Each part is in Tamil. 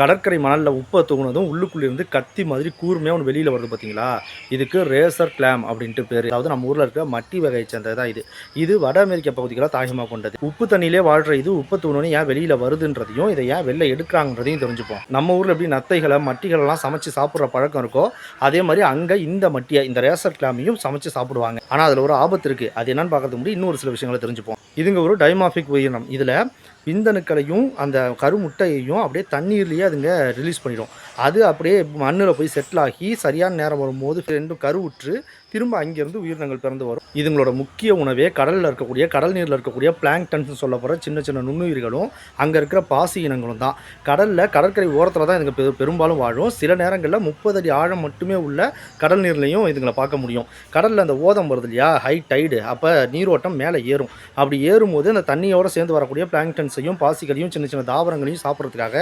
கடற்கரை மணலில் உப்பை தூங்கினதும் உள்ளுக்குள்ளேருந்து கத்தி மாதிரி கூர்மையாக ஒன்று வெளியில் வருது பார்த்தீங்களா இதுக்கு ரேசர் கிளாம் அப்படின்ட்டு பேர். அதாவது நம்ம ஊரில் இருக்க மட்டி வகையை சேர்ந்தது தான் இது. இது வட அமெரிக்க பகுதிகளாக தாயகமாக கொண்டது. உப்பு தண்ணியிலே வாழ்கிற இது உப்பு தூணு ஏன் வெளியில் வருதுன்றதையும் இதை ஏன் வெளில எடுக்கிறாங்கன்றதையும் தெரிஞ்சுப்போம். நம்ம ஊரில் எப்படி நத்தைகளை மட்டிகளெல்லாம் சமைச்சு சாப்பிட்ற பழக்கம் இருக்கோ அதே மாதிரி அங்கே இந்த மட்டியை இந்த ரேசர் கிளாமையும் சமைச்சு சாப்பிடுவாங்க. ஆனால் அதில் ஒரு ஆபத்து இருக்குது அது என்னன்னு பார்க்கறதுக்கு முன்னாடி இன்னொரு சில விஷயங்களை தெரிஞ்சுப்போம். இதுங்க ஒரு டைமாஃபிக் உயிரினம். இதில் விந்தணுக்களையும் அந்த கருமுட்டையையும் அப்படியே தண்ணீர்லேயே அதுங்க ரிலீஸ் பண்ணிடும். அது அப்படியே மண்ணில் போய் செட்டில் ஆகி சரியான நேரம் வரும்போது ரெண்டும் கருவுற்று திரும்ப அங்கேருந்து உயிரினங்கள் பிறந்து வரும். இதுங்களோட முக்கிய உணவே கடலில் இருக்கக்கூடிய கடல் நீரில் இருக்கக்கூடிய பிளாங்டன்ஸ் சொல்ல போகிற சின்ன சின்ன நுண்ணுயிர்களும் அங்கே இருக்கிற பாசி இனங்களும் தான். கடலில் கடற்கரை ஓரத்தில் தான் இதுங்க பெரும்பாலும் வாழும். சில நேரங்களில் முப்பது அடி ஆழம் மட்டுமே உள்ள கடல் நீர்லையும் இதுங்களை பார்க்க முடியும். கடலில் அந்த ஓதம் வருது இல்லையா? ஹை டைடு அப்போ நீரோட்டம் மேலே ஏறும். அப்படி ஏறும்போது அந்த தண்ணியோடு சேர்ந்து வரக்கூடிய பிளாங்டன்ஸையும் பாசிகளையும் சின்ன சின்ன தாவரங்களையும் சாப்பிட்றதுக்காக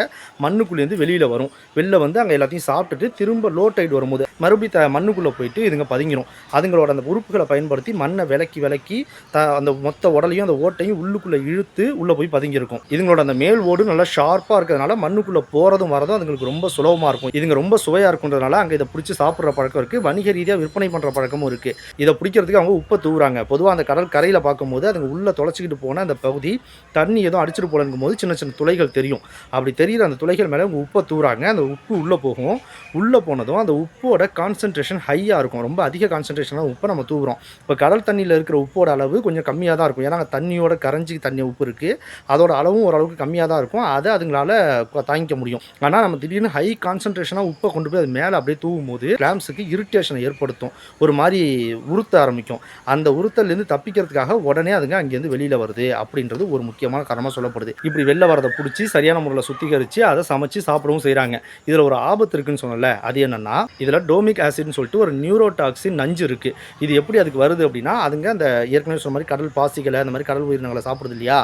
மண்ணுக்குள்ளேருந்து வெளியில் வரும். வெளில வந்து அங்கே எல்லாத்தையும் சாப்பிட்டுட்டு திரும்ப லோ டைட் வரும்போது மறுபடியும் த மண்ணுக்குள்ளே போயிட்டு இதுங்க பதுங்கிடும் அதுங்களோட அந்த உறுப்புகளை பயன்படுத்தி மண்ணை விலக்கி விலக்கி த அந்த மொத்த உடலையும் அந்த ஓட்டையும் உள்ளுக்குள்ளே இழுத்து உள்ளே போய் பதுங்கியிருக்கும். இதுங்களோட அந்த மேல் ஓடு நல்லா ஷார்ப்பாக இருக்கிறதுனால மண்ணுக்குள்ளே போகிறதும் வரதும் அதுங்களுக்கு ரொம்ப சுலபமாக இருக்கும். இதுங்க ரொம்ப சுவையாக இருக்குன்றதுனால அங்கே இதை பிடிச்சி சாப்பிட்ற பழக்கம் இருக்குது வணிக ரீதியாக விற்பனை பண்ணுற பழக்கமும் இருக்குது இதை பிடிக்கிறதுக்கு அவங்க உப்பை தூவுறாங்க. பொதுவாக அந்த கடல் கரையில் பார்க்கும்போது அதுங்க உள்ளே தொலைச்சிக்கிட்டு போன அந்த பகுதி தண்ணி எதுவும் அடிச்சு அடிச்சிட்டு போலங்கும் போது சின்ன சின்ன துளைகள் தெரியும். அப்படி தெரியுற அந்த துளைகள் மேலே அவங்க உப்பை தூராங்க அந்த உப்பு உள்ளே போகும். உள்ளே போனதும் அந்த உப்போட கான்சன்ட்ரேஷன் ஹையாக இருக்கும். ரொம்ப அதிக கான்சன்ட்ரேஷனாக உப்பை நம்ம தூவுறோம். இப்போ கடல் தண்ணியில் இருக்கிற உப்போட அளவு கொஞ்சம் கம்மியாக தான் இருக்கும். ஏன்னா தண்ணியோட கரைஞ்சி தண்ணி உப்பு இருக்குது அதோட அளவும் ஓரளவுக்கு கம்மியாக தான் இருக்கும். அதை அதுங்களால் தாங்கிக்க முடியும். ஆனால் நம்ம திடீர்னு ஹை கான்சன்ட்ரேஷனாக உப்பை கொண்டு போய் அது மேலே அப்படியே தூவும் போது கிளாம்ஸுக்கு இரிட்டேஷனை ஏற்படுத்தும். ஒரு மாதிரி உறுத்த ஆரம்பிக்கும். அந்த உறுத்தல்லேருந்து தப்பிக்கிறதுக்காக உடனே அதுங்க அங்கேருந்து வெளியில் வருது. அப்படின்றது ஒரு முக்கியமான காரணமாக சொல்லப்படுது. இப்படி வெளில வரதை பிடிச்சி சரியான முறையில் சுத்திகரித்து அதை சமைச்சு சாப்பிடவும் செய்கிறாங்க இதில் ஒரு ஆபத்து இருக்குன்னு சொன்னல அது என்னென்னா இதில் டோமிக் ஆசிட்னு சொல்லிட்டு ஒரு நியூரோடாக்சின் நஞ்சு இருக்குது இது எப்படி அதுக்கு வருது அப்படின்னா அதுங்க அந்த ஏற்கனவே சொன்ன மாதிரி கடல் பாசிகளை அந்த மாதிரி கடல் உயிரினங்களை சாப்பிடுது இல்லையா?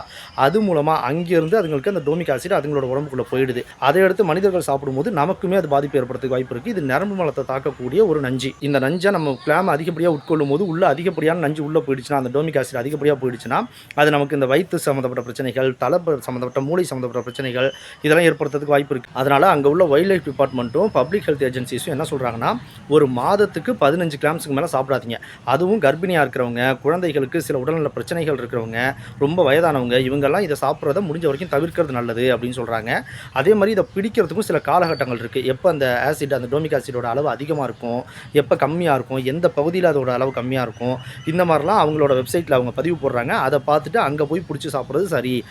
அது மூலமாக அங்கேருந்து அதுங்களுக்கு அந்த டோமிக் ஆசிட் அதுங்களோட உடம்புக்குள்ளே போயிடுது. அதை எடுத்து மனிதர்கள் சாப்பிடும்போது நமக்குமே அது பாதிப்பு ஏற்படுறதுக்கு வாய்ப்பு இருக்குது இது நரம்பு மலத்தை தாக்கக்கூடிய ஒரு நஞ்சு. இந்த நஞ்சை நம்ம கிளாம் அதிகப்படியாக உட்கொள்ளும் போது உள்ள அதிகப்படியான நஞ்சு உள்ளே போயிடுச்சுன்னா அந்த டோமிக் ஆசிட் அதிகப்படியாக போயிடுச்சுன்னா அது நமக்கு இந்த வயிற்று சம்மந்தப்பட்ட பிரச்சனைகள் தலை சம்மந்தப்பட்ட மூளை சம்மந்தப்பட்ட பிரச்சனைகள் இதெல்லாம் ஏற்படுறதுக்கு வாய்ப்பு இருக்குது அதனால் அங்கே உள்ள வைல்ட் லைஃப் டிபார்ட்மெண்ட்டும் பப்ளிக் ஹெல்த் ஏஜென்சிஸும் என்ன சொல்கிறாங்கன்னா ஒரு மாதத்துக்கு பதினஞ்சு கிராம்ஸுக்கு மேலே சாப்பிடாதீங்க. அதுவும் கர்ப்பிணியாக இருக்கிறவங்க குழந்தைகளுக்கு சில உடல்நல பிரச்சனைகள் இருக்கிறவங்க ரொம்ப வயதானவங்க இவங்கெல்லாம் இதை சாப்பிட்றத முடிஞ்ச வரைக்கும் தவிர்க்கிறது நல்லது அப்படின்னு சொல்கிறாங்க அதே மாதிரி இதை பிடிக்கிறதுக்கும் சில காலகட்டங்கள் இருக்குது எப்போ அந்த ஆசிட் அந்த டோமிக் ஆசிடோட அளவு அதிகமாக இருக்கும் எப்போ கம்மியாக இருக்கும் எந்த பகுதியில் அதோட அளவு கம்மியாக இருக்கும் இந்த மாதிரிலாம் அவங்களோட வெப்சைட்டில் அவங்க பதிவு போடுறாங்க. அதை பார்த்துட்டு அங்கே போய் பிடிச்சி சாப்பிட்றது சரி.